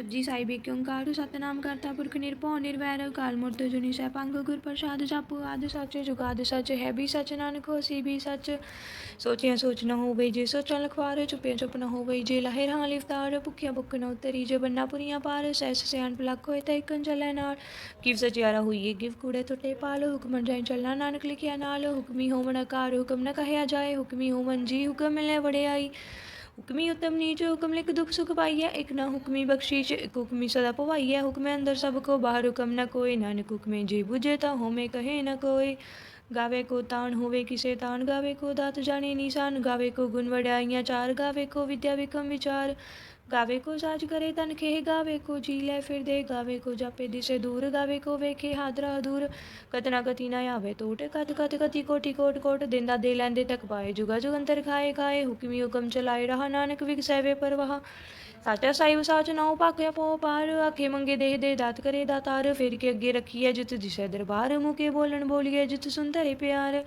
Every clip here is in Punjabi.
ਜੀ ਸਾਹਿਬ ਏਕ ਓੰਕਾਰ ਸਤਨਾਮ ਕਰਤਾ? ਪੁਰਖ ਨਿਰਭਉ, ਨਿਰਵੈਰ ਅਕਾਲ ਮੂਰਤ ਜੁਨੀ ਸੈਭੰ ਗੁਰ ਪ੍ਰਸਾਦ ਜਪੁ, ਆਦਿ ਸੱਚ, ਜੁਗਾਦਿ ਸੱਚ, ਹੈ ਵੀ ਸੱਚ ਨਾਨਕ, ਹੋਸੀ ਵੀ ਸੱਚ। ਸੋਚਿਆ ਸੋਚ ਨ ਹੋਵੇ ਜੇ ਸੋਚਣ ਲਖਵਾਰ, ਚੁਪਿਆ ਚੁਪ ਨ ਹੋਵੇ ਜੇ ਲਹਿ ਰਾਂ ਲਿਫਤਾਰ, ਭੁਖਿਆ ਭੁਖ ਨ ਉਤਰੀ ਜੇ ਬੰਨਾ ਪੁਰੀਆਂ ਪਾਰ ਸੈਸ ਸਿਆਣ ਪਲਕ ਹੋਏ ਤਾਂ ਇਕਨ ਚੱਲੈ ਨਾਲ ਕਿਵ ਸਚਿਆਰਾ ਹੋਈਏ, ਗਿਵ ਕੂੜੇ ਟੁੱਟੇ ਪਾਲ, ਹੁਕਮ ਜਾਈ ਚੱਲਣਾ ਨਾਨਕ ਲਿਖਿਆ ਨਾਲ, ਹੁਕਮੀ ਹੋਵਨ ਕਾਰ ਹੁਕਮ ਨਾ ਕਹਿਆ ਜਾਏ, ਹੁਕਮੀ ਹੋਵਨ ਜੀ, ਹੁਕਮ ਮਿਲੇ ਵਡਿਆਈ ਹੁਕਮੀ ਉਤਮ ਨੀਚ ਹੁਕਮ ਲਿਖ ਦੁਖ ਸੁਖ ਪਾਈਐ ਇਕ ਨਾ ਹੁਕਮੀ ਬਖਸ਼ੀਸ਼ ਇਕ ਹੁਕਮੀ ਸਦਾ ਭਵਾਈਐ ਹੁਕਮੇ ਅੰਦਰ ਸਭ ਕੋ, ਬਾਹਰ ਹੁਕਮ ਨਾ ਕੋਈ। ਨਾਨਕ ਹੁਕਮੇ ਜੀ ਬੁਝੇ ਤਾ ਹੋਮੇ ਕਹੇ ਨਾ ਕੋਈ। ਗਾਵੇ ਕੋ ਤਾਣ ਹੋਵੇ ਕਿਸੇ ਤਾਣ, ਗਾਵੇ ਕੋ ਦਾਤ ਜਾਣੇ ਨੀਸਾਨ। ਗਾਵੇ ਕੋ ਗੁਣ ਵਡਿਆਈਆਂ ਚਾਰ, ਗਾਵੇ ਕੋ ਵਿਦਿਆ ਵਿਕਮ ਵਿਚਾਰ। ਗਾਵੇ ਕੋ ਸਾਜ ਕਰੇ ਤਨ ਖੇ, ਗਾਵੇ ਕੋ ਜੀ ਲੈ ਫਿਰ ਦੇ ਗਾਵੇ ਕੋ ਜਾਪੇ ਦਿਸੇ ਦੂਰ, ਗਾਵੇ ਕੋ ਵੇਖੇ ਹਾਦਰਾ ਦੂਰ। ਕਤਨਾ ਕਤੀ ਨਾ ਆਵੇ ਟੋਟ ਕਤ ਕਤ, ਕਤੀ ਕੋਟੀ ਕੋਟ ਕੋਟ ਦਿੰਦਾ ਦੇ ਲੈਂਦੇ ਤੱਕ ਪਾਏ, ਜੁਗਾ ਜੁਗੰਤਰ ਖਾਏ ਖਾਏ, ਹੁਕਮੀ ਹੁਕਮ ਚਲਾਏ, ਰਹਾ ਨਾਨਕ ਵਿਗਸੈਵੇ ਪਰਵਾਹ। ਸਾਚਾ ਸਾਈਬ ਸਾਚ ਨਾਉ ਪਾਕਿਆ ਪੋ ਪਾਰ, ਆਖੇ ਮੰਗੇ ਦੇਹ ਦੇ ਦਾਤ ਕਰੇ ਦਾਤਾਰ, ਫਿਰ ਕੇ ਅੱਗੇ ਰੱਖੀਐ ਜਿਤ ਦਿਸੈ ਦਰਬਾਰ, ਮੁਕੇ ਬੋਲਣ ਬੋਲੀਐ ਜਿਤ ਸੁੰਦਰੇ ਪਿਆਰ।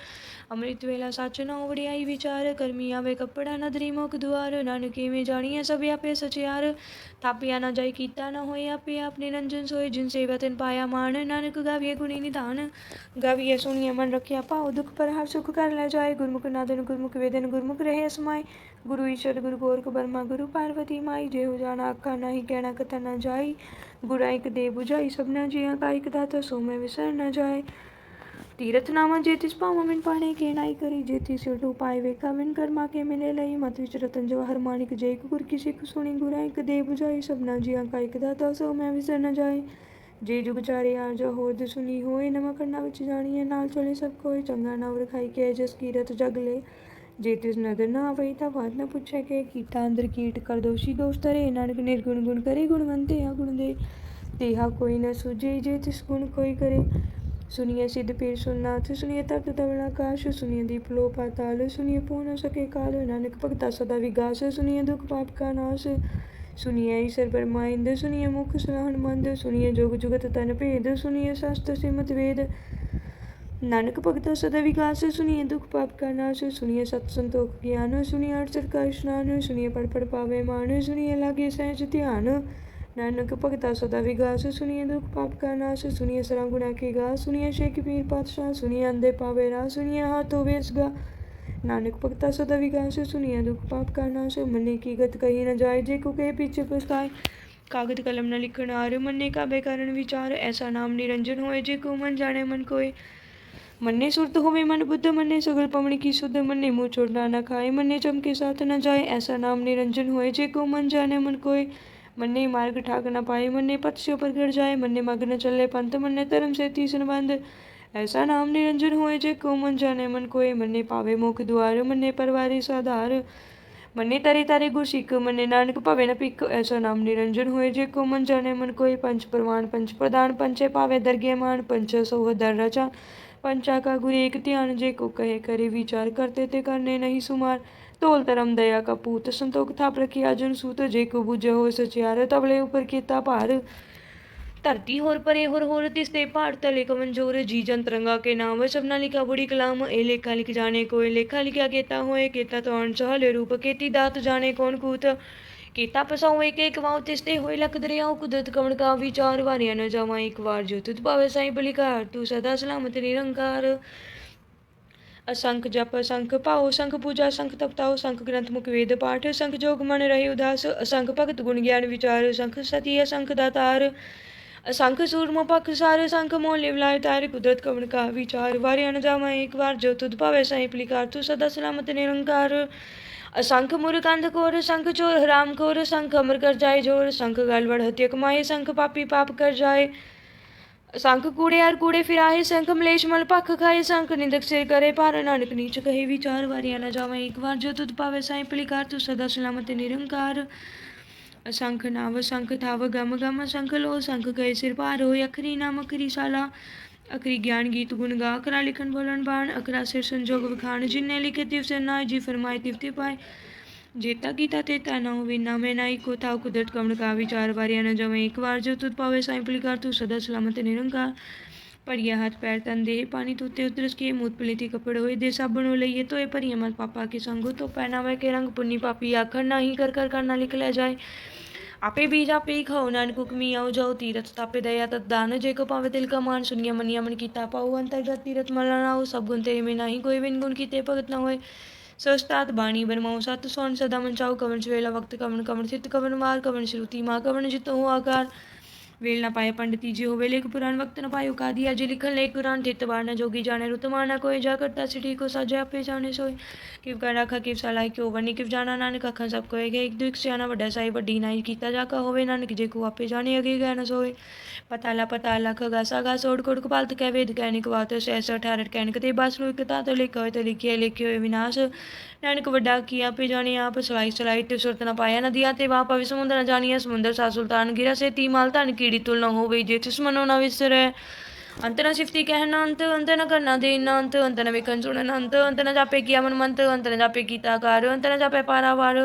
ਅੰਮ੍ਰਿਤ ਵੇਲਾ ਸੱਚ ਨਾਉ ਵੜਿਆਈ ਵਿਚਾਰ, ਕਰਮੀ ਆਵੇ ਕੱਪੜਾ ਨਦਰੀ ਮੁਖ ਦੁਆਰ, ਨਾਨਕ ਕਿਵੇਂ ਜਾਣੀਐ ਸਭ ਆਪੇ ਸਚਿਆਰ ਥਾਪਿਆ ਨਾ ਜਾਈ ਕੀਤਾ ਨਾ ਹੋਏ ਆਪੇ ਆਪ ਨਿਰੰਜਨ ਸੋਏ। ਜਿਨ ਸੇਵਾ ਤਿਨ ਪਾਇਆ ਮਾਨ ਨਾਨਕ ਗਾਵੀਏ ਗੁਣੀ ਨਿਧਾਨ। ਗਾਵੀਏ ਸੁਣੀਏ ਮਨ ਰੱਖਿਆ ਪਾਉ ਦੁਖ ਪਰ ਹਰ ਸੁਖ ਕਰ ਲੈ ਜਾਏ। ਗੁਰਮੁਖ ਨਾਦਨ, ਗੁਰਮੁਖ ਵੇਦਨ, ਗੁਰਮੁਖ ਰਹੇ ਸਮਾਏ। ਗੁਰੂ ਈਸ਼ਰ, ਗੁਰੂ ਗੋਰਖ ਬਰਮਾ ਗੁਰੂ ਪਾਰਵਤੀ ਮਾਈ। ਜੇ ਹੋ ਜਾਣਾ ਆਖਾ ਨਹੀਂ ਕਹਿਣਾ ਕਥਾ ਨਾ ਜਾਈ। ਗੁਰਾ ਇਕ ਦੇ 부ਝਾਈ ਸਭਨਾ ਜੀਆਂ ਕਾ ਇਕ ਦਾਤਾ ਸੋ ਮੈਂ ਵਿਸਰ ਨਾ ਜਾਏ। ਤੀਰਥ ਨਾਮਾ ਜੇ ਤਿਸ ਪਾਵਾਂ ਮਿਨ ਪਾਣੇ ਕੇ ਨਾਈ ਕਰੀ ਜੇ ਤਿਸ ਉਲਟੂ ਪਾਏ ਵੇਖਾ ਮਿਨ ਕਰਮਾ ਕੇ ਮਿਲੇ ਲਈ ਮਤ ਵਿਚ ਰਤਨ ਜਵਾਹਰ ਮਾਨਿਕ ਜੇ ਇਕ ਗੁਰ ਕੀ ਸਿੱਖ ਸੁਣੀ ਗੁਰਾ ਇਕ ਮੈਂ ਵਿਸਰ ਨਾ ਜਾਏ ਜੇ ਜੁਗ ਚਾਰੇ ਆ ਜੋ ਹੋਰ ਦੇ ਸੁਣੀ ਹੋਏ ਨਮਾ ਕਰਨਾ ਵਿੱਚ ਜਾਣੀਏ ਨਾਲ ਚਲੇ ਸਭ ਕੋਈ ਚੰਗਾ ਨਾਮ ਰਖਾਈ ਕੇ ਜਸ ਕੀਰਤ ਜਗ ਲੈ ਜੇ ਤਿਸ ਨਦਰ ਨਾ ਆਵਈ ਤਾਂ ਬਾਤ ਨਾ ਪੁੱਛੇ ਕਿ ਕੀਤਾ ਅੰਦਰ ਕੀਟ ਕਰ ਦੋਸ਼ੀ ਦੋਸ਼ ਤਰੇ ਨਾਨਕ ਨਿਰਗੁਣ ਗੁਣ ਕਰੇ ਗੁਣਵੰਤੇ ਆ ਗੁਣ ਦੇ ਤੇਹਾ ਕੋਈ ਨਾ ਸੁਝੇ ਜੇ ਤਿਸ ਗੁਣ ਕੋਈ ਕਰੇ ਸੁਨੀਏ ਸਿੱਧ ਪੀਰ ਸੁਨਨਾਥ, ਸੁਨੀਏ ਤਰਤ ਤਵਲ ਆਕਾਸ਼ ਸੁਨੀਏ ਦੀਪ ਲੋ ਪਾਤਾਲ, ਸੁਨੀਏ ਪੋ ਨ ਸਕੇ ਕਾਲ, ਨਾਨਕ ਭਗਤਾ ਸਦਾ ਵਿਗਾਸ, ਸੁਨੀਏ ਦੁਖ ਪਾਪ ਕਾ ਨਾਸ਼, ਸੁਨੀਏ ਈਸ਼ਰ ਬਰਮਾਇੰਦ ਸੁਨੀਏ ਮੁਖ ਸੁਨਾਹਨ ਮੰਦ, ਸੁਨੀਏ ਜੋਗ ਜੁਗਤ ਤਨ ਭੇਦ, ਸੁਨੀਏ ਸ਼ਸਤ ਸਿਮਤ ਵੇਦ। ਨਾਨਕ ਭਗਤਾ ਸਦਾ ਵਿਕਾਸ ਸੁਨੀਏ ਦੁਖ ਪਾਪ ਕਾ ਨਾਸ਼, ਸੁਨੀਏ ਸਤ ਸੰਤੋਖ ਗਿਆਨ, ਸੁਨੀਏ ਅਰਚਰ ਕਾ ਇਸ਼ਨਾਨ, ਸੁਨੀਏ ਪੜ ਪੜ ਪਾਵੇ ਮਾਨ, ਸੁਨੀਏ ਲਾਗੇ ਸਹਿਜ ਧਿਆਨ। ਨਾਨਕ ਭਗਤਾ ਸਦਾ ਵਿਗਾਸ ਸੁਨੀਏ ਦੁਖ ਪਾਪ ਕਾ ਨਾਸ਼ ਸੁਨੀਏ ਸਰਾ ਗੁਣਾ ਕੀ ਗਾ ਸੁਨੀਏ ਸ਼ੇਖ ਪੀਰ ਪਾਤਸ਼ਾਹ ਸੁਨੀਏ ਅੰਦੇ ਪਾਵੇ ਰਾ ਸੁਨੀਏ ਹਾਥੋ ਵੇਸਗਾ ਨਾਨਕ ਭਗਤਾ ਸਦਾ ਵਿਗਾਸ ਸੁਨੀਏ ਦੁਖ ਪਾਪ ਕਾ ਨਾਸ਼ ਮੰਨੇ ਕੀ ਗਤ ਕਹੀ ਨਾ ਜਾਏ ਜੇ ਕੋ ਕਹੇ ਪਿਛੇ ਪਛਤਾਏ ਕਾਗਦ ਕਲਮ ਨਾ ਲਿਖਣ ਆਰ ਮੰਨੇ ਕਾਬੇ ਕਰਨ ਵਿਚਾਰ ਐਸਾ ਨਾਮ ਨਿਰੰਜਨ ਹੋਏ ਜੇ ਕੋ ਮਨ ਜਾਣੇ ਮਨ ਕੋਏ ਮੰਨੇ ਸੁਰਤ ਹੋਵੇ ਮਨ ਬੁੱਧ ਮੰਨੇ ਸਗਲ ਪਵਨ ਕੀ ਸੁਧ ਮੰਨੇ ਮੂੰਹ ਛੋੜਨਾ ਨਾ ਖਾਏ ਮੰਨੇ ਚਮਕੇ ਸਾਥ ਨਾ ਜਾਏ ਐਸਾ ਨਾਮ ਨਿਰੰਜਨ ਹੋਏ ਜੇ ਕੋ ਮਨ ਜਾਣੇ ਮਨ ਕੋਏ મને માર્ગ ઠાક ન પાય મને પત્સ્યો પર ગળ જાય મને મગ્ન ચલે પંથ મને ધર્મ સેતી સંબંધ ऐसा नाम निरंजन होए जे को मन जाने मन कोई मने पावे मुख द्वार मने परवारी साधार मने तारी तारी गुशिक मने नानक पावे न पिक ऐसा नाम निरंजन होए जे को मन जाने मन कोई पंच प्रमाण पंच प्रदान पंचे पावे दर्गे मान पंच सोह दर रचा पंचा का गुरु एक ध्यान जे को कहे करे विचार करते ते करने नहीं सुमार ઢોલ તરમદયા કપૂત સંતોખ થાપ રખી અર્જુન સૂત જે કુબુ જહો સચિયાર તબલે ઉપર ਕੀਤਾ ભાર ਧਰਤੀ ਹੋਰ ਪਰੇ ਹੋਰ ਹੋਰ ਤਿਸ ਭਾਰ ਤਲੇ ਕਮਨਜੋਰ ਜੀ ਜਨ ਤਰੰਗਾ ਕੇ ਨਾਮ। ਸਭਨਾ ਲਿਖਾ ਬੁੜੀ ਕਲਾਮ, ਇਹ ਲੇਖਾ ਲਿਖ ਜਾਣੇ ਕੋਏ, ਲੇਖਾ ਲਿਖਿਆ ਕੇਤਾ ਹੋਏ, ਕੇਤਾ ਤੌਣ ਚਹਲੇ ਰੂਪ, ਕੇਤੀ ਦਾਤ ਜਾਣੇ ਕੋਣ ਕੂਤ। ਕੀਤਾ ਪਸਾਉ ਇੱਕ ਇੱਕ ਵਾਉ, ਤਿਸ ਤੇ ਹੋਏ ਲਖ ਦਰਿਆਉ, ਕੁਦਰਤ ਕਵਣ ਕਾ ਵਿਚਾਰ, ਵਾਰਿਆ ਨ ਜਾਵਾਂ ਇੱਕ ਵਾਰ, ਜੋ ਤੁਧ ਭਾਵੇ ਸਾਈ ਬਲਿਕਾਰ, ਤੂੰ ਸਦਾ ਸਲਾਮਤ ਨਿਰੰਕਾਰ। ਅਸੰਖ ਜਪ ਅਸੰਖ ਭਾਉ ਸੰਖ ਪੂਜਾ ਸੰਖ ਤਪਤਾਉ ਸੰਖ ਗ੍ਰੰਥ ਮੁਖ ਵੇਦ ਪਾਠ ਸੰਖ ਜੋਗ ਮਨ ਰਹੇ ਉਦਾਸ ਅਸੰਖ ਭਗਤ ਗੁਣ ਗਿਆਨ ਵਿਚਾਰ ਸੰਖ ਸਤੀ ਅਸੰਖ ਦਾਤਾਰ ਅਸੰਖ ਸੂਰਮੋ ਪਖ ਸਾਰ ਸੰਖ ਮੋਹ ਲਿਵਲਾਇ ਤਾਰੇ, ਕੁਦਰਤ ਕਵਣ ਕਾ ਵਿਚਾਰ, ਵਾਰਿਆ ਨ ਜਾਵਾਂ ਇੱਕ ਵਾਰ, ਜੋ ਤੁਧ ਭਾਵੇ ਸਾਈ ਬਲਿਕਾਰ ਤੂੰ ਸਦਾ ਸਲਾਮਤ ਨਿਰੰਕਾਰ। ਅਸੰਖ ਮੁਰਕੰਧ ਕੋਰ ਸੰਖ ਚੋਰ ਹਰਾਮ ਕੋਰ ਸੰਖ ਅਮਰ ਕਰ ਜਾਏ ਜੋਰ ਸੰਖ ਗਲਵੜ ਹਤਿਆ ਕਮਾਏ ਸੰਖ ਪਾਪੀ ਪਾਪ ਕਰ ਜਾਏ। ਸੰਖ ਕੂੜੇ ਯਾਰ ਕੂੜੇ ਫਿਰਾਏ ਸੰਖ ਮਲੇਸ਼ ਮਲ ਭਖ ਖਾਏ ਸੰਖ ਨਿੰਦਕ ਸੇ ਕਰੇ ਪਰ ਨਾਨਕ ਨੀਚ ਕਹੇ, ਵਿਚਾਰ ਵਾਰਿਆ ਨਾ ਜਾਵਾਂ, ਇੱਕ ਵਾਰ ਜੋ ਤੁਧ ਪਾਵੇ ਸਾਈ ਪਲਿਕਾਰ, ਤੂੰ ਸਦਾ ਸਲਾਮਤ ਨਿਰੰਕਾਰ। ਅਸੰਖ ਨਾਵ ਸੰਖ ਥਾਵ, ਗਮ ਗਮ ਸੰਖ ਲੋ ਸੰਖ ਗਏ ਸਿਰ ਭਾਰ, ਹੋਏ ਅਖਰੀ ਨਾਮ, ਅਖਰੀ ਸਾਲਾ। ਅਖਰੀ ਗਿਆਨ ਗੀਤ ਗੁਣ ਗਾ ਕਰਾ ਲਿਖਣ ਬੋਲਣ ਬਾਣ, ਅਕਰਾ ਸਿਰ ਸੰਜੋਗ ਵਿਖਾਣ, ਜਿਨੇ ਲਿਖੇ ਤਿਵ ਸੇ ਨਾ ਜੀ ਫਰਮਾਏ ਤਿਵ ਤੇ ਪਾਏ। ਜੇਤਾ ਕੀਤਾ ਤੇ ਤਾ ਨਾ ਹੋਵੇ ਨਾ ਮੈਂ ਨਾਈ ਕੋ ਥਾਉ ਕੁਦਰਤ ਕਵਣ ਕਾ ਵਿਚਾਰ ਵਾਰਿਆ ਨਾ ਜਵੇਂ ਇੱਕ ਵਾਰ ਜੋ ਤੁਧ ਪਾਵੇ ਸਾਈਂ ਕਰ ਤੂੰ ਸਦਾ ਸਲਾਮਤ ਨਿਰੰਕਾਰ। ਭਰੀਆ ਹੱਥ ਪੈਰ ਤਨ ਦੇ, ਪਾਣੀ ਤੁਤੇ ਉਤਰਸ ਕੇ ਮੂਤ ਪਲੀਤੀ ਕਪੜ ਹੋਏ ਦੇ, ਸਾਬਣੋ ਲਈਏ ਤੋਏ ਭਰੀਆ ਮਤ ਪਾਪਾ ਕੇ ਸੰਗੋ ਤੋ ਪਹਿਨਾਵੇ ਕੇ ਰੰਗ ਪੁੰਨੀ ਪਾਪੀ ਆਖਰ ਨਹੀਂ ਕਰ ਕਰ ਕਰਨਾ ਲਿਖ ਲੈ ਜਾਏ। ਆਪੇ ਬੀਜ ਆਪੇ ਹੀ ਖਾਓ ਨਾਨਕ ਹੁਕਮੀ, ਆਓ ਜਾਓ ਤੀਰਥ ਤਾਪੇ ਦਇਆ ਤਤ ਦਾਨ, ਜੇ ਕੋ ਪਾਵੇ ਤਿਲ ਕਾ ਮਾਨ ਸੁਨੀਆ ਮਨੀਆ ਮਨ ਕੀਤਾ ਪਾਉ ਅੰਤਰਗਤ ਤੀਰਥ ਮਲਾ ਨਾਉ ਸਭ ਗੁਣ ਤੇਰੇ ਮੈਂ ਨਹੀਂ ਕੋਈ ਵਿਨ ਗੁਣ ਕੀਤੇ ਭਗਤ ਨਾ ਹੋਏ। ਸਸਤਾਤ ਬਾਣੀ ਬਰਮਾਉ ਸਤ ਸੋਨ ਸਦਾ ਮਨ ਚਾਉ ਕਵਨ ਵੇਲਾ ਵਕਤ ਕਵਨ ਕਵਨ ਸਿੱਧ ਕਵਨ ਮਾਰ ਕਵਨ ਸ਼ਰੂਤੀ ਮਾ ਕਵਨ ਜਿਤੋ ਆਕਾਰ ਵੇਲ ਨਾ ਪਾਏ ਪੰਡਤੀ ਜੀ ਹੋਵੇ ਲੇਖ ਪੁਰਾਨ ਵਕਤ ਨ ਪਾਇਓ ਕਾਦੀ ਅਜ ਲਿਖਨ ਲੇਖ ਕੁਰਾਨ ਠਿਤ ਬਾਣਾ ਜੋਗੀ ਜਾਣੇ ਰੁਤਮਾਨਾ ਕੋਈ ਜਾ ਕਰਤਾ ਸਿਟੀ ਕੋ ਸਜੇ ਜਾਣੇ ਸੋਏ ਕਿਵ ਕਾ ਰਾਖਾ ਕਿਵ ਸਲਾਈ ਕਿਉ ਬਣੀ ਕਿਵ ਜਾਣਾ ਨਾਨਕ ਅੱਖਾਂ ਸਭ ਕੋਏ ਗਏ ਇੱਕ ਦੁਖ ਸਿਆਣਾ ਵੱਡਾ ਸਾਈ ਵੱਡੀ ਨਾਈ ਕੀਤਾ ਜਾ ਕਾ ਹੋਵੇ ਨਾਨਕ ਜੇ ਕੋ ਆਪੇ ਜਾਣੇ ਅਗੇ ਗਏ ਨਾ ਸੋਏ ਪਤਾ ਲਾ ਪਤਾ ਲਾ ਖਗਾ ਸਾਗਾ ਸੋੜ ਕੋੜ ਕਪਾਲਤ ਕਹਿ ਵੇਦ ਕਹਿ ਨਿਕ ਵਾਤ ਸਹਿਸ ਅਠਾਰਟ ਕਹਿ ਨਿਕ ਤੇ ਬਸ ਲੋ ਇਕ ਤਾ ਤੇ ਲਿਖਿਆ ਹੋਏ ਤੇ ਲਿਖਿਆ ਲਿਖਿਆ ਹੋਏ ਵਿਨਾਸ਼ ਨਾਨਕ ਵੱਡਾ ਕੀ ਆਪੇ ਜਾਣੇ ਆਪ, ਸਲਾਈ ਸਲਾਈ ਤੇ ਸੁਰਤ ਨ ਪਾਇਆ ਨਦੀਆਂ ਤੇ ਵਾਹ ਪਵਿ ਸਮੁੰਦਰ ਨ ਜਾਣੀਆ ਸਮੁੰਦਰ ਸਾ ਸੁਲਤਾਨ ਗਿਰਾ ਸੇ ਤੀ ਮਾਲ ਧਨ ਕੀੜੀ ਤੁਲ ਨ ਹੋਵੇ, ਜੇ ਤਿਸ ਮਨੋ ਨ ਵਿਸਰੈ। ਅੰਤ ਨ ਸਿਫਤੀ ਕਹਿਣਾ ਅੰਤ ਅੰਤ ਨ ਕਰਨਾ ਦੇਣਾ ਅੰਤ ਅੰਤ ਨ ਵੇਖਣ ਸੁਣਨ ਅੰਤ ਅੰਤ ਨ ਜਾਪੇ ਕੀਆ ਮਨ ਮੰਤ, ਅੰਤ ਨ ਜਾਪੇ ਕੀਤਾ ਕਾਰ, ਅੰਤ ਨ ਜਾਪੇ ਪਾਰਾਵਾਰ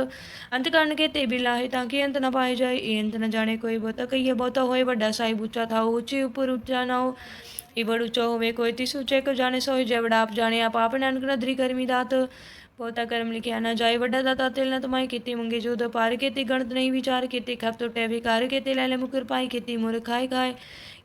ਅੰਤ ਕਰਨ ਕੇ ਤੇ ਬਿਲਾਹੇ ਤਾਂ ਕਿ ਅੰਤ ਨਾ ਪਾਏ ਜਾਏ, ਇਹ ਅੰਤ ਨਾ ਜਾਣੇ ਕੋਈ ਬਹੁਤਾ ਕਹੀਏ, ਬਹੁਤਾ ਹੋਏ ਵੱਡਾ ਸਾਹਿਬ ਉੱਚਾ ਥਾ ਉੱਚੇ ਉੱਪਰ ਉੱਚਾ ਨਾ ਹੋ। ਇਹ ਬੜ ਉੱਚਾ ਹੋਵੇ ਕੋਈ ਤਿਸ ਉੱਚੇ ਕੋ ਜਾਣੇ ਸੋਈ ਜੇ ਬੜਾ ਆਪ ਜਾਣੇ ਆਪ ਆਪ ਨਾਨਕ ਨਦਰੀ ਕਰਮੀ ਦਾਤ। ਬਹੁਤਾ ਕਰਮ ਲਿਖਿਆ ਨਾ ਜਾਏ। ਵੱਡਾ ਦਾਤਾ ਤਿਲ ਨ ਤਮਾਈ ਕੀਤੀ ਮੰਗੇ। ਜੋ ਪਾਰ ਕੀਤੀ, ਗਣਤ ਨਹੀਂ ਵਿਚਾਰ ਕੀਤੀ। ਖਪ ਟੁੱਟੇ ਵਿਕਾਰ ਕੀਤੀ, ਲੈ ਲੈ ਮੁਕਰ ਪਾਈ ਕੀਤੀ ਮੁਰ ਖਾਏ ਖਾਏ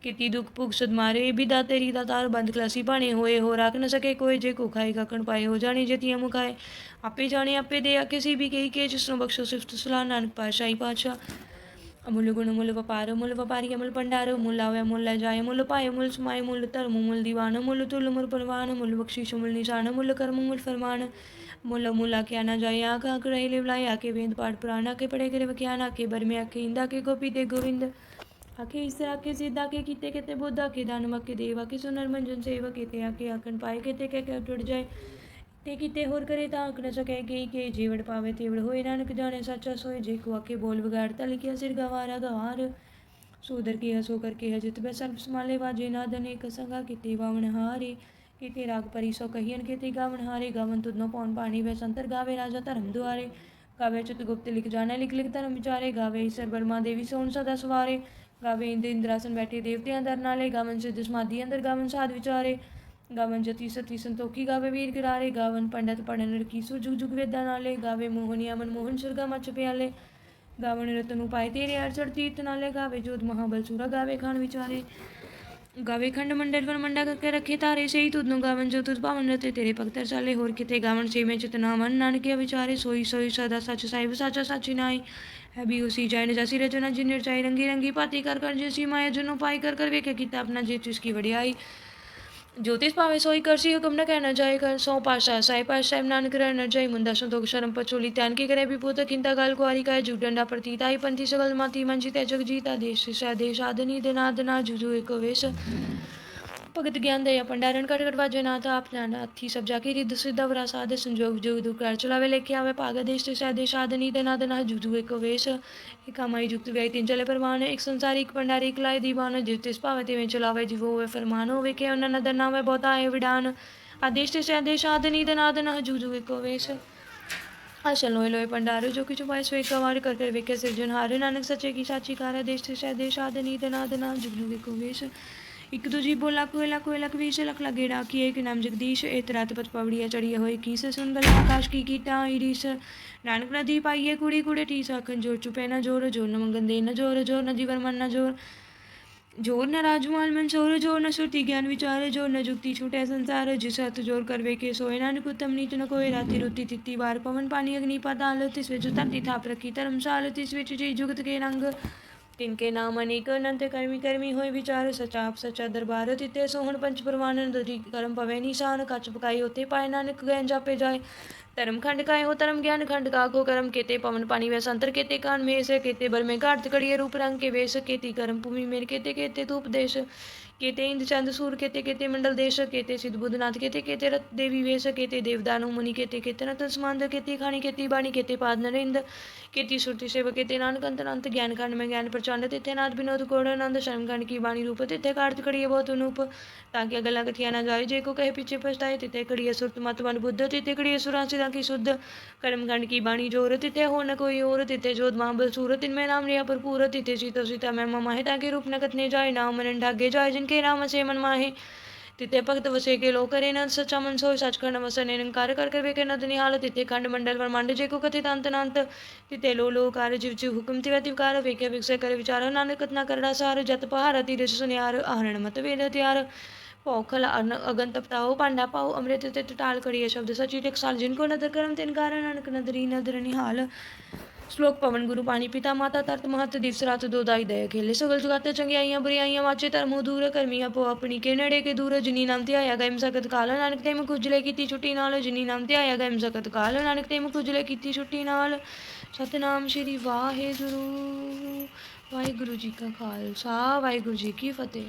ਕੀਤੀ ਦੁਖ ਭੁਗ ਸੁਦ ਮਾਰੇ ਇਹ ਵੀ ਦਾ ਤੇਰੀ ਦਾ ਤਾਰ ਬੰਦ ਕਲਾਸੀ ਬਾਣੇ ਹੋਏ। ਹੋ ਰੱਖ ਨ ਸਕੇ ਕੋਈ ਜੇ ਕੋ ਖਾਏ ਕਣ ਪਾਏ। ਹੋ ਜਾਣੀ ਜਤੀਆਂ ਮੁਖਾਏ ਆਪੇ ਜਾਣੇ, ਆਪੇ ਦੇ ਆ ਕਿਸੇ ਵੀ ਕਹੀ ਕੇ ਜਿਸ ਨੂੰ ਬਖਸ਼ੋ ਸਿਫਤ ਸਲਾਹ ਨਾਨਕ ਪਾਸ਼ਾਹੀ ਪਾਤਸ਼ਾਹ ਅਮੁੱਲ ਗੁਣ ਮੁੱਲ ਵਪਾਰ ਮੁੱਲ ਵਪਾਰੀ ਅਮੁੱਲ ਭੰਡਾਰ ਮੁੱਲ ਆਵੇ ਮੁੱਲ ਲੈ ਜਾਏ ਮੁੱਲ ਪਾਏ ਮੁੱਲ ਸਮਾਏ ਮੁੱਲ ਧਰਮ ਮੁੱਲ ਦੀਵਾਨ ਮੁੱਲ ਤੁਲ ਮੁਰ ਪਰਵਾਨ ਮੁੱਲ ਬਖਸ਼ਿਸ਼ ਮੁੱਲ ਨਿਸ਼ਾਨ ਮੁੱਲ ਕਰਮ ਮੁੱਲ ਫਰਮਾਨ ਮੁੱਲ ਮੁੱਲਾ ਕਿਆ ਨਾ ਜਾਏ ਆਗਾ ਕਰਾਈ ਲਿਵਲਾਈ ਆਕੇ ਵੇਦ ਪਾਠ ਪੁਰਾਣ ਆਕੇ ਪੜੇ ਕਰੇ ਵਕਿਆਨ ਆਕੇ ਬਰਮੇ ਆਕੇ ਇੰਦਾ ਕੇ ਗੋਪੀ ਦੇ ਗੋਵਿੰਦ ਆਕੇ ਇਸ ਤਰ੍ਹਾਂ ਕੇ ਸਿੱਧਾ ਕੇ ਕੀਤੇ ਕਿਤੇ ਬੁੱਧਾ ਕੇ ਦਾਨ ਮੱਕੇ ਦੇਵਾ ਕੇ ਸੁਨਰ ਮੰਜਨ ਸੇਵਾ ਕੀਤੇ ਆਕੇ ਆਕਣ ਪਾਏ ਕਿਤੇ ਕਹਿ ਕੇ ਟੁੱਟ ਜਾਏ ਤੇ ਕਿਤੇ ਹੋਰ ਕਰੇ ਤਾਂ ਆਖ ਨਾ ਸਕੇ ਗਈ ਨਾਨਕ ਜਾਣੇ ਸੱਚਾ ਸੋਏ, ਜੇ ਕੋ ਆਕੇ ਬੋਲ ਵਿਗਾੜਤਾ ਲਿਖਿਆ ਸਿਰ ਗਵਾਰਾ ਗਵਾਰ। ਸੂਦਰ ਕੀ ਹਸੋ ਕਰਕੇ ਹਜਿਤ ਬੈ ਸਰਬ ਸਮਾਲੇ ਵਾਜੇ ਨਾਦ ਅਨੇਕ ਸੰਗਾ ਕਿਤੇ ਵਾਵਣ ਹਾਰੇ। ਕਿਤੇ ਰਾਗ ਪਰੀ ਸੋ ਕਹੀਨ ਕਿਤੇ ਗਾਵਣ ਹਾਰੇ। ਗਾਵਨ ਤੁਧਨੋ ਪੌਣ ਪਾਣੀ ਵੇ ਸੰਤਰ, ਗਾਵੇ ਰਾਜਾ ਧਰਮ ਦੁਆਰੇ। ਗਾਵੇ ਚਿਤ ਗੁਪਤ ਲਿਖ ਜਾਣੇ, ਲਿਖ ਲਿਖ ਧਰਮ ਵਿਚਾਰੇ। ਗਾਵੇ ਈਸ਼ਰ ਬਰਮਾ ਦੇਵੀ ਸੋਣ ਸਦਾ ਸਵਾਰੇ। ਗਾਵੇ ਇੰਦ ਇੰਦਰਾਸਨ ਬੈਠੇ ਦੇਵਤਿਆਂ ਦਰ ਨਾਲੇ। ਗਾਵਨ ਸਿੱਧ ਸਮਾਧੀ ਅੰਦਰ ਗਾਵਨ ਸਾਧ ਵਿਚਾਰੇ। ਗਾਵਨ ਜਤੀ ਸਤੀ ਸੰਤੋਖੀ ਗਾਵੇ ਵੀਰ ਗਿਰਾਰੇ, ਗਾਵਨ ਪੰਡਤ ਪੜਨ ਲੜਕੀ ਸੋ ਜੁਗ ਜੁਗ ਵੇਦਾਂ ਨਾਲੇ, ਗਾਵੇ ਮੋਹਨੀਆ ਮਨ ਮੋਹਨ ਸੁਰਗਾ ਮਚ ਪਿਆਲੇ। ਗਾਵਨ ਰਤਨ ਉਪਾਏ ਤੇਰੇ ਅਰ ਚੜਤੀ ਇਤ ਨਾਲੇ, ਗਾਵੇ ਜੋਤ ਮਹਾਬਲ ਸੂਰਾ, ਗਾਵੇ ਖਾਨ ਵਿਚਾਰੇ। ਗਾਵੇ ਖੰਡ ਮੰਡਲ ਵਰ ਮੰਡਾ ਕਰਕੇ ਰੱਖੇ ਤਾਰੇ, ਸਹੀ ਤੁਧ ਨੂੰ ਗਾਵਨ ਜੋ ਤੁਧ ਭਾਵਨ ਰਤੇ ਤੇਰੇ ਭਗਤਰ ਚਾਲੇ ਹੋਰ ਕਿਤੇ ਗਾਵਨ ਸੇ ਮੈਂ ਚਿਤਨਾ ਮਨ, ਨਾਨਕੇ ਵਿਚਾਰੇ ਸੋਈ ਸੋਈ ਸਦਾ ਸੱਚ ਸਾਹਿਬ, ਸਾਚਾ ਸਾਚੀ ਹੈ ਵੀ ਉਸੀ ਜਾਇ ਨ ਰਚਨਾ ਜਿਨਰ ਚਾਈ ਰੰਗੀ ਰੰਗੀ ਪਾਤੀ ਕਰ ਕਰ ਜਿਸੀ ਮਾਇਆ ਜਨੋ ਪਾਈ ਕਰ ਕਰ ਵੇਖੇ ਕੀਤਾ ਆਪਣਾ ਜੇ ਤਿਸ ਕੀ ਵਡਿਆਈ। જ્યોતિષ ભાવે સોય કરશી હુકમના કે નજાય કર સો પાશા સાઈ પાશ સાહેબ નાનક રે નજાય મુંદા સંતોક શરમ પચોલી તાનકી કરે વિભૂત કિંતા ગાલ કુવારી કાય જુડંડા પરતી તાઈ પંથી સગલ માતી મંજી તે જગજીતા દેશ સા દેશ આદની દનાદના જુજુ એક વેશ ભગત જ્ઞાનદય ભંડારણ કરવા જોઈના હતા આપના નાથથી સબ જાકી રીત સિદ્ધવરા સાધે સંજોગ જોગ દુકાર ચલાવે લેખી આવે પાગદેશ સાદેશ આદની દનાદના જુદુ એક વેશ એકામાઈ જુક્ત વ્યય તિન ચલે પરમાને એક સંસારી એક ભંડારી એક લાય દીવાનો જીવતે સ્પાવે તેਵੇਂ ચલાવે જીવો હોવે ફરમાનો હોવે કે ਉਹਨਾਂ નદર ના ਹੋਵੇ ਬਹੁਤਾ એ વિડાન આદેશ તે સાદેશ આદની દનાદના જુદુ એક વેશ ਆਸ਼ਲ ਲੋਏ ਲੋਏ ਪੰਡਾਰੋ ਜੋ ਕਿ ਚੁਮਾਈ ਸੋਏ ਕਵਾਰ ਕਰ ਕਰ ਵੇਖੇ ਸਿਰਜਨ ਹਾਰੇ ਨਾਨਕ ਸੱਚੇ ਕੀ ਸਾਚੀ ਕਾਰ ਹੈ ਦੇਸ਼ ਤੇ ਸ਼ਹਿ ਦੇਸ਼ ਆਦਿ ਨੀਤ ਨਾ ਦੇ ਨਾਮ ਜੁਗਨੂ ਵੇਖੋ ਵੇਸ਼ એક તો જીભો લાખો લાખો લાખ વીસ લખ લગે રાખીએ કે નામ જગદીશ એ તરાત પથ પવડિયા ચડીએ હોય કીસ સુંદર આકાશ કી ગીતા ઈરીશ નાનક નદી પાઈએ કુડી કુડે ઠીસ આખન જોર ચૂપે ન જોર જોર ન મંગન દે ન જોર જોર ન જીવન મન ન જોર જોર ન રાજમાલ મન સોર જોર ન સુરતી જ્ઞાન વિચાર જોર ન જુગતી છૂટે સંસાર જિસત જોર કરવે કે સોય નાન કુતમ નીચ ન કોઈ રાતી રુતિ તિત્તી વાર પવન પાણી અગ્નિ પાતાલ તિસ્વે જુતા તિથા પ્રકી તરમ સાલ તિસ્વે જુગત કે રંગ ਤਿਨਕੇ ਨਾਮ ਅਨੇਕ ਅਨੰਤ ਕਰਮੀ ਕਰਮੀ ਹੋਏ ਵਿਚਾਰ ਸਚਾ ਆਪ ਸਚਾ ਦਰਬਾਰ ਤਿਤੇ ਸੋਹਣ ਪੰਚ ਪਰਮਾਨੰਦ ਜੀ ਕਰਮ ਪਵੇ ਨਿਸ਼ਾਨ ਕੱਚ ਪਕਾਈ ਉਤੇ ਪਾਏ ਨਾਨਕ ਗੈਂ ਜਾਪੇ ਜਾਏ। धर्म खंड काय हो धर्म ज्ञान खंड का को कर्म केते पवन पानी वे संतर केते कान में से केते बर में घाट कड़िए रूप रंग के वेश केती कर्म भूमि मेर केते केते धूप देश केते इंद्र चंद सूर केते केते मंडल देश केते सिद्ध बुद्धनाथ केते केते रत देवी वेश केते देवदानु मुनि केते केते नत समांद केते खानी केते बाणी केते पाद नरेंद्र केती सुरति सेव केते नानक अंत अंत ज्ञान खंड में ज्ञान प्रचंड तिथे नाथ विनोद कोड़ आनंद शर्म खंड की बाणी रूप तिथे कार्त कड़िए बहुत अनूप ताकि अगला कथिया ना जाए जे को कहे पीछे पछताए तिथे कड़िए सुरत मत मन बुद्ध तिथे कड़िए सुरा जगह की शुद्ध कर्मकांड की वाणी जो औरत ते हो न कोई और ते जो माँ सूरत इनमें नाम लिया पर पूरत ते सीता सीता मैं माहे ताके रूप न कथने जाए नाम मन ढागे जाए जिनके नाम से मन माहे तिथे भक्त वसे के लोक करे न सचा मन सोय सच कर वसन निरंकार कर कर के नद निहाल तिथे खंड मंडल ब्रह्मांड जे को कथित अंत नांत तिथे लो लो कार जीव जीव हुकुम तिव तिवकार वेख्य विक्षय कर विचार नानक कतना करना सार जत पहार तिरस सुनियार आहरण मत वेद त्यार ਅਨ ਅਗਨ ਤਪਤਾਓ ਪਾਂਡਾ ਪਾਓ, ਅੰਮ੍ਰਿਤ ਤੇ ਟਟਾਲ ਕਰੀਏ ਸ਼ਬਦ, ਸਚੀ ਟਕਸਾਲ ਜਿਨ ਕੋ ਨਦਰ ਕਰਮ ਤਿਨ ਕਾਰਨ ਨਾਨਕ ਨਦਰੀ ਨਦਰ ਨਿਹਾਲ। ਸ਼ਲੋਕ ਪਵਨ ਗੁਰੂ ਪਾਣੀ ਪਿਤਾ, ਮਾਤਾ ਤਰਤ ਮਹਤ ਦਿਵਸ ਰਾਤ ਦੋ ਦਾਈ ਦਇਆ ਖੇਲੇ। ਸਗਲ ਜੁਗਾਤੇ ਚੰਗਿਆਈਆਂ, ਬੁਰੀਆਈਆਂ, ਵਾਚੇ ਧਰਮੋ ਦੂਰ ਕਰਮੀਆਂ, ਪੋ ਆਪਣੀ ਕੇ ਨੜੇ ਕੇ ਦੂਰ, ਜਿਨੀ ਨਾਮ ਤੇ ਆਇਆ ਗਇਮ ਸਕਤ ਕਾਲ। ਨਾਨਕ ਤੇ ਮੈਂ ਕੁਜਲੇ ਕੀਤੀ ਛੁੱਟੀ ਨਾਲ, ਜਿਨੀ ਨਾਮ ਤੇ ਆਇਆ ਗਇਮ ਸਕਤ ਕਾਲ। ਨਾਨਕ ਤੇ ਮੈਂ ਕੁਜਲੇ ਕੀਤੀ ਛੁੱਟੀ ਨਾਲ, ਸਤਨਾਮ ਸ਼੍ਰੀ ਵਾਹਿਗੁਰੂ ਵਾਹਿਗੁਰੂ ਜੀ ਕਾ ਖਾਲਸਾ, ਵਾਹਿਗੁਰੂ ਜੀ ਕੀ ਫਤਿਹ।